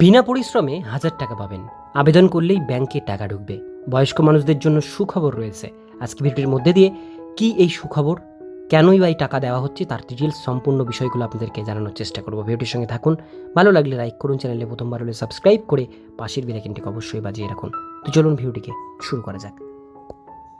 বিনা পরিশ্রমে হাজার টাকা পাবেন। আবেদন করলেই ব্যাংকে টাকা ঢুকবে। বয়স্ক মানুষদের জন্য সুখবর রয়েছে। আজকে ভিডিওর মধ্যে দিয়ে কি এই সুখবর, কেনই বা এই টাকা দেওয়া হচ্ছে তার ডিটেলস সম্পূর্ণ বিষয়গুলো আপনাদেরকে জানানোর চেষ্টা করব। ভিডিওটির সঙ্গে থাকুন। ভালো লাগলে লাইক করুন চ্যানেলে প্রথমবার হলে সাবস্ক্রাইব করে পাশের বেলাইকিনটিকে অবশ্যই বাজিয়ে রাখুন। তো চলুন ভিডিওটিকে শুরু করা যাক।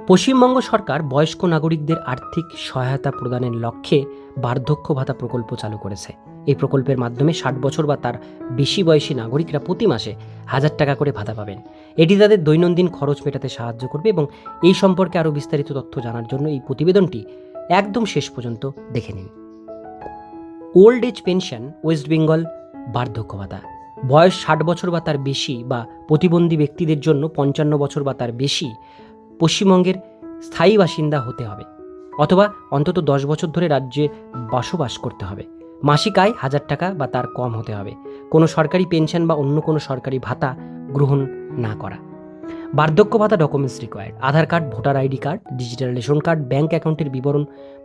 পশ্চিমবঙ্গ সরকার বয়স্ক নাগরিকদের আর্থিক সহায়তা প্রদানের লক্ষ্যে বার্ধক্য ভাতা প্রকল্প চালু করেছে। এই প্রকল্পের মাধ্যমে ষাট বছর বা তার বেশি বয়সী নাগরিকরা প্রতি মাসে হাজার টাকা করে ভাতা পাবেন। এটি তাদের দৈনন্দিন খরচ মেটাতে সাহায্য করবে এবং এই সম্পর্কে আরও বিস্তারিত তথ্য জানার জন্য এই প্রতিবেদনটি একদম শেষ পর্যন্ত দেখে নিন। Old age pension, West Bengal, বার্ধক্য ভাতা। বয়স ষাট বছর বা তার বেশি বা প্রতিবন্ধী ব্যক্তিদের জন্য পঞ্চান্ন বছর বা তার বেশি পশ্চিমবঙ্গের স্থায়ী বাসিন্দা হতে হবে অথবা অন্তত দশ বছর ধরে রাজ্যে বসবাস করতে হবে। মাসিক আয় হাজার টাকা বা তার কম হতে হবে। কোনো সরকারি পেনশন বা অন্য কোনো সরকারি ভাতা গ্রহণ না করা। বার্ধক্য ভাতা documents required Aadhaar card, voter ID card digital ration card bank অ্যাকাউন্টের বিবরণ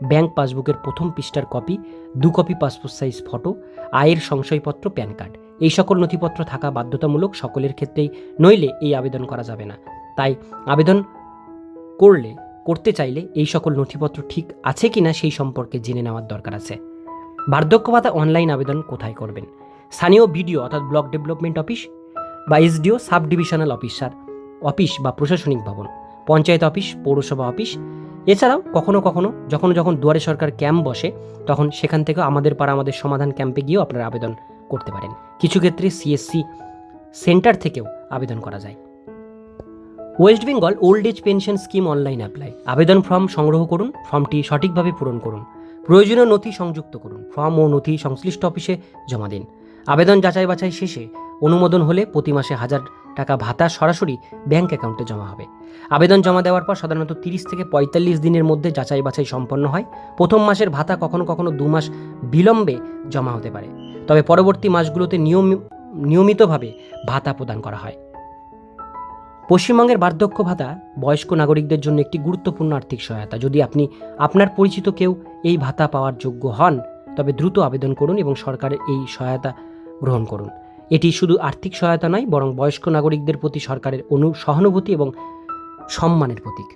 ব্যাঙ্ক পাসবুকের প্রথম পৃষ্ঠার কপি দু কপি পাসপোর্ট সাইজ ফটো আয়ের সংশয়পত্র প্যান কার্ড এই সকল নথিপত্র থাকা বাধ্যতামূলক সকলের ক্ষেত্রেই, নইলে এই আবেদন করা যাবে না। তাই আবেদন করলে, করতে চাইলে এই সকল নথিপত্র ঠিক আছে কিনা সেই সম্পর্কে জেনে নেওয়ার দরকার আছে। বার্ধক্য ভাতা অনলাইন আবেদন কোথায় করবেন? স্থানীয় বিডিও অর্থাৎ ব্লক ডেভেলপমেন্ট অফিস বা S D O sub divisional officer office বা প্রশাসনিক ভবন, পঞ্চায়েত অফিস, পৌরসভা অফিস। এছাড়াও কখনো কখনো যখন যখন দুয়ারে সরকার ক্যাম্প বসে, তখন সেখান থেকে আমাদের পাড়া, আমাদের সমাধান ক্যাম্পে গিয়েও আপনারা আবেদন করতে পারেন। কিছু ক্ষেত্রে সিএসসি সেন্টার থেকেও আবেদন করা যায়। West Bengal old age pension scheme online apply আবেদন ফর্ম সংগ্রহ করুন ফর্মটি সঠিকভাবে পূরণ করুন। প্রয়োজনীয় নথি সংযুক্ত করুন। ফর্ম ও নথি সংশ্লিষ্ট অফিসে জমা দিন। আবেদন যাচাই বাছাই শেষে অনুমোদন হলে প্রতি মাসে হাজার টাকা ভাতা সরাসরি ব্যাংক অ্যাকাউন্টে জমা হবে। আবেদন জমা দেওয়ার পর সাধারণত তিরিশ থেকে পঁয়তাল্লিশ দিনের মধ্যে যাচাই বাছাই সম্পন্ন হয়। প্রথম মাসের ভাতা কখনো কখনো দু মাস বিলম্বে জমা হতে পারে। তবে পরবর্তী মাসগুলোতে নিয়ম নিয়মিতভাবে ভাতা প্রদান করা হয়। পশ্চিমবঙ্গের বার্ধক্য ভাতা বয়স্ক নাগরিকদের জন্য একটি গুরুত্বপূর্ণ আর্থিক সহায়তা। যদি আপনি আপনার পরিচিত কেউ এই ভাতা পাওয়ার যোগ্য হন, তবে দ্রুত আবেদন করুন এবং সরকারের এই সহায়তা গ্রহণ করুন। এটি শুধু আর্থিক সহায়তা নয়, বরং বয়স্ক নাগরিকদের প্রতি সরকারের অনু সহানুভূতি এবং সম্মানের প্রতীক।